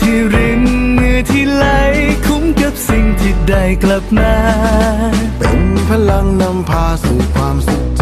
ที่รินเหงื่อที่ไหลคุ้มกับสิ่งที่ได้กลับมา เป็นพลังนำพาสู่ความสุขใจ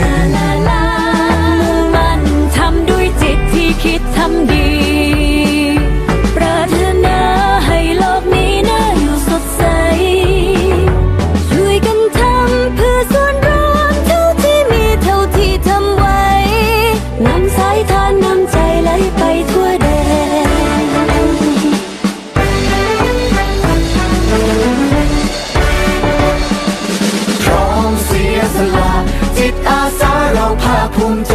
Punkt.